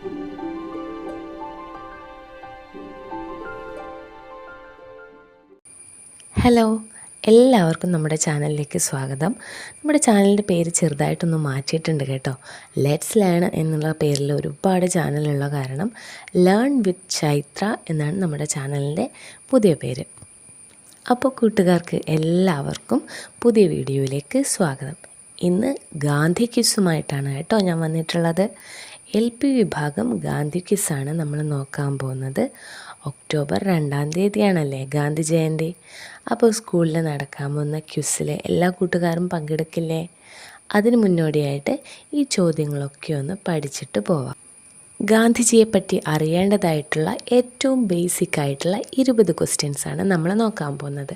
Hello എല്ലാവർക്കും നമ്മുടെ ചാനലിലേക്ക് സ്വാഗതം. നമ്മുടെ ചാനലിന്റെ പേര് ചെറുതായിട്ടൊന്ന് മാറ്റിയിട്ടുണ്ട് കേട്ടോ. ലെറ്റ്സ് ലേൺ എന്നുള്ള പേരിൽ ഒരുപാട് ചാനലുള്ള കാരണം ലേൺ വിത്ത് ചൈത്ര എന്നാണ് നമ്മുടെ ചാനലിന്റെ പുതിയ പേര്. അപ്പോൾ കൂട്ടുകാർക്ക് എല്ലാവർക്കും പുതിയ വീഡിയോയിലേക്ക് സ്വാഗതം. ഇന്ന് ഗാന്ധി ക്യൂസുമായിട്ടാണ് കേട്ടോ ഞാൻ വന്നിട്ടുള്ളത്. എൽ പി വിഭാഗം ഗാന്ധി ക്വിസാണ് നമ്മൾ നോക്കാൻ പോകുന്നത്. ഒക്ടോബർ രണ്ടാം തീയതിയാണല്ലേ ഗാന്ധി ജയന്തി? അപ്പോൾ സ്കൂളിൽ നടക്കാൻ പോകുന്ന ക്വിസിൽ എല്ലാ കൂട്ടുകാരും പങ്കെടുക്കില്ലേ? അതിന് മുന്നോടിയായിട്ട് ഈ ചോദ്യങ്ങളൊക്കെ ഒന്ന് പഠിച്ചിട്ട് പോവാം. ഗാന്ധിജിയെ പറ്റി അറിയേണ്ടതായിട്ടുള്ള ഏറ്റവും ബേസിക് ആയിട്ടുള്ള ഇരുപത് ക്വസ്റ്റ്യൻസാണ് നമ്മൾ നോക്കാൻ പോകുന്നത്.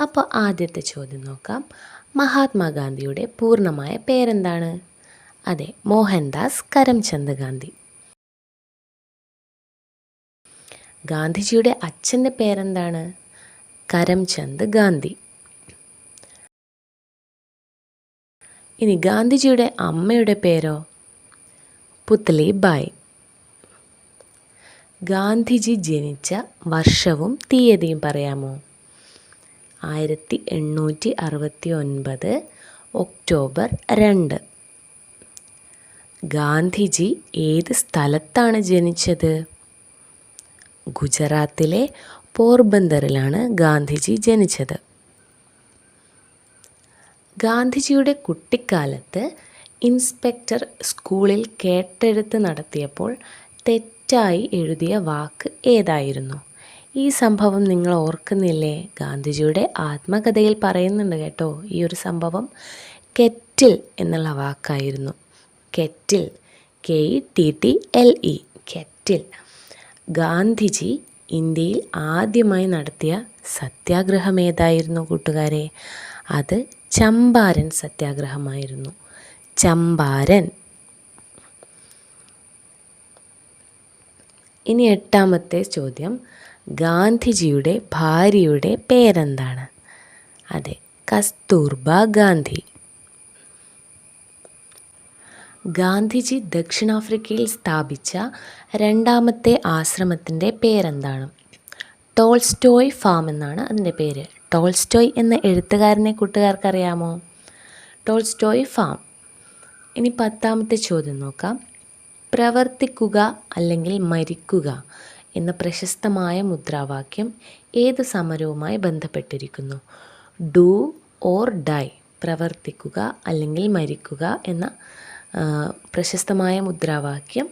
അപ്പോൾ ആദ്യത്തെ ചോദ്യം നോക്കാം. മഹാത്മാഗാന്ധിയുടെ പൂർണമായ പേരെന്താണ്? അതെ മോഹൻദാസ് കരംചന്ദ് ഗാന്ധി. ഗാന്ധിജിയുടെ അച്ഛന്റെ പേരെന്താണ്? കരംചന്ദ് ഗാന്ധി. ഇനി ഗാന്ധിജിയുടെ അമ്മയുടെ പേരോ? പുത്ലി ബായ്. ഗാന്ധിജി ജനിച്ച വർഷവും തീയതിയും പറയാമോ? ആയിരത്തി എണ്ണൂറ്റി അറുപത്തി ഒൻപത് ഒക്ടോബർ രണ്ട്. ഗാന്ധിജി ഏത് സ്ഥലത്താണ് ജനിച്ചത്? ഗുജറാത്തിലെ പോർബന്ദറിലാണ് ഗാന്ധിജി ജനിച്ചത്. ഗാന്ധിജിയുടെ കുട്ടിക്കാലത്ത് ഇൻസ്പെക്ടർ സ്കൂളിൽ കേട്ടെഴുത്ത് നടത്തിയപ്പോൾ തെറ്റായി എഴുതിയ വാക്ക് ഏതായിരുന്നു? ഈ സംഭവം നിങ്ങൾ ഓർക്കുന്നില്ലേ? ഗാന്ധിജിയുടെ ആത്മകഥയിൽ പറയുന്നുണ്ട് കേട്ടോ ഈ ഒരു സംഭവം കെറ്റിൽ എന്നുള്ള വാക്കായിരുന്നു. Kettle. K E T T L E. Kettle. Gandhiji ഇന്ത്യയിൽ ആദ്യമായി നടത്തിയ സത്യാഗ്രഹം ഏതായിരുന്നു കൂട്ടുകാരെ? അത് ചമ്പാരൻ സത്യാഗ്രഹമായിരുന്നു. ചമ്പാരൻ. ഇനി എട്ടാമത്തെ ചോദ്യം. ഗാന്ധിജിയുടെ ഭാര്യയുടെ പേരെന്താണ്? അതെ കസ്തൂർബ ഗാന്ധി. ഗാന്ധിജി ദക്ഷിണാഫ്രിക്കയിൽ സ്ഥാപിച്ച രണ്ടാമത്തെ ആശ്രമത്തിന്റെ പേരെന്താണ്? ടോൾസ്റ്റോയ് ഫാം എന്നാണ് അതിന്റെ പേര്. ടോൾസ്റ്റോയ് എന്ന എഴുത്തുകാരനെ കൂട്ടുകാർക്കറിയാമോ? Tolstoy farm. ഇനി പത്താമത്തെ ചോദ്യം നോക്കാം. പ്രവർത്തിക്കുക അല്ലെങ്കിൽ മരിക്കുക എന്ന പ്രശസ്തമായ മുദ്രാവാക്യം ഏത് സമരവുമായി ബന്ധപ്പെട്ടിരിക്കുന്നു? Do or die. പ്രവർത്തിക്കുക അല്ലെങ്കിൽ മരിക്കുക എന്ന പ്രശസ്തമായ മുദ്രാവാക്യം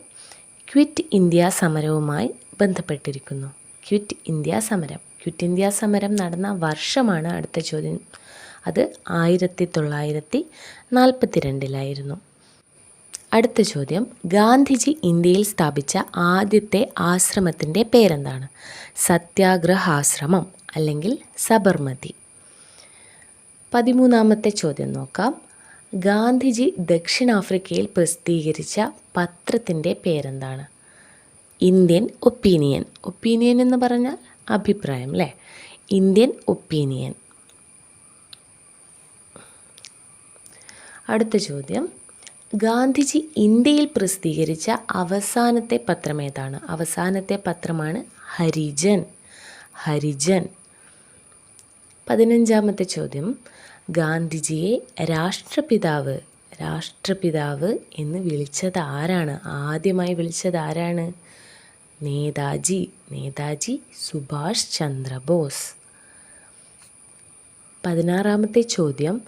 ക്വിറ്റ് ഇന്ത്യ സമരവുമായി ബന്ധപ്പെട്ടിരിക്കുന്നു. ക്വിറ്റ് ഇന്ത്യ സമരം. ക്വിറ്റ് ഇന്ത്യ സമരം നടന്ന വർഷമാണ് അടുത്ത ചോദ്യം. അത് ആയിരത്തി തൊള്ളായിരത്തി നാൽപ്പത്തി രണ്ടിലായിരുന്നു അടുത്ത ചോദ്യം. ഗാന്ധിജി ഇന്ത്യയിൽ സ്ഥാപിച്ച ആദ്യത്തെ ആശ്രമത്തിന്റെ പേരെന്താണ്? സത്യാഗ്രഹാശ്രമം അല്ലെങ്കിൽ സബർമതി. പതിമൂന്നാമത്തെ ചോദ്യം നോക്കാം. ഗാന്ധിജി ദക്ഷിണാഫ്രിക്കയിൽ പ്രസിദ്ധീകരിച്ച പത്രത്തിന്റെ പേരെന്താണ്? Indian opinion. ഒപ്പീനിയൻ എന്ന് പറഞ്ഞാൽ അഭിപ്രായം അല്ലേ? Indian opinion. അടുത്ത ചോദ്യം. ഗാന്ധിജി ഇന്ത്യയിൽ പ്രസിദ്ധീകരിച്ച അവസാനത്തെ പത്രം ഏതാണ്? അവസാനത്തെ പത്രമാണ് ഹരിജൻ. ഹരിജൻ. പതിനഞ്ചാമത്തെ ചോദ്യം. ഗാന്ധിജിയെ രാഷ്ട്രപിതാവ് രാഷ്ട്രപിതാവ് എന്ന് വിളിച്ചത് ആരാണ്? ആദ്യമായി വിളിച്ചത് ആരാണ്? നേതാജി നേതാജി സുഭാഷ് ചന്ദ്രബോസ്. പതിനാറാമത്തെ ചോദ്യം.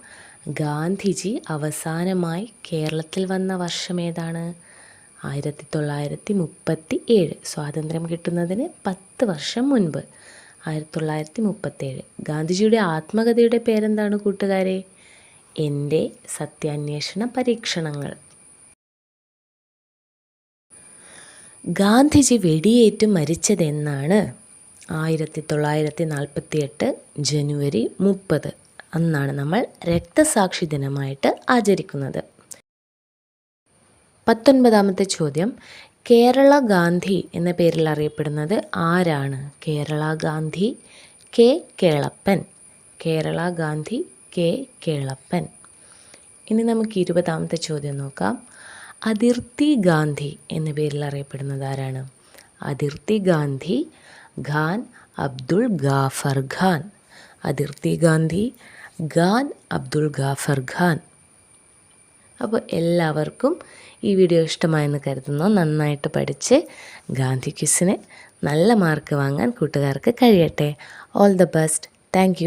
ഗാന്ധിജി അവസാനമായി കേരളത്തിൽ വന്ന വർഷം ഏതാണ്? ആയിരത്തി തൊള്ളായിരത്തി മുപ്പത്തി ഏഴ് സ്വാതന്ത്ര്യം കിട്ടുന്നതിന് പത്ത് വർഷം മുൻപ്. ആയിരത്തി തൊള്ളായിരത്തി മുപ്പത്തേഴ് ഗാന്ധിജിയുടെ ആത്മകഥയുടെ പേരെന്താണ് കൂട്ടുകാരെ? എന്റെ സത്യാന്വേഷണ പരീക്ഷണങ്ങൾ. ഗാന്ധിജി വെടിയേറ്റ് മരിച്ചതെന്നാണ് ആയിരത്തി തൊള്ളായിരത്തി നാൽപ്പത്തി എട്ട് ജനുവരി മുപ്പത്. അന്നാണ് നമ്മൾ രക്തസാക്ഷി ദിനമായിട്ട് ആചരിക്കുന്നത്. പത്തൊൻപതാമത്തെ ചോദ്യം. കേരള ഗാന്ധി എന്ന പേരിൽ അറിയപ്പെടുന്നത് ആരാണ്? കേരള ഗാന്ധി കെ കേളപ്പൻ. കേരള ഗാന്ധി കെ കേളപ്പൻ. ഇനി നമുക്ക് ഇരുപതാമത്തെ ചോദ്യം നോക്കാം. അതിർത്തി ഗാന്ധി എന്ന പേരിൽ അറിയപ്പെടുന്നത് ആരാണ്? അതിർത്തി ഗാന്ധി ഖാൻ അബ്ദുൾ ഗാഫർ ഖാൻ. അതിർത്തി ഗാന്ധി ഖാൻ അബ്ദുൾ ഗാഫർ ഖാൻ. അപ്പോൾ എല്ലാവർക്കും ഈ വീഡിയോ ഇഷ്ടമായെന്ന് കരുതുന്നു. നന്നായിട്ട് പഠിച്ച് ഗാന്ധി ക്വിസിന് നല്ല മാർക്ക് വാങ്ങാൻ കൂട്ടുകാർക്ക് കഴിയട്ടെ. All the best thank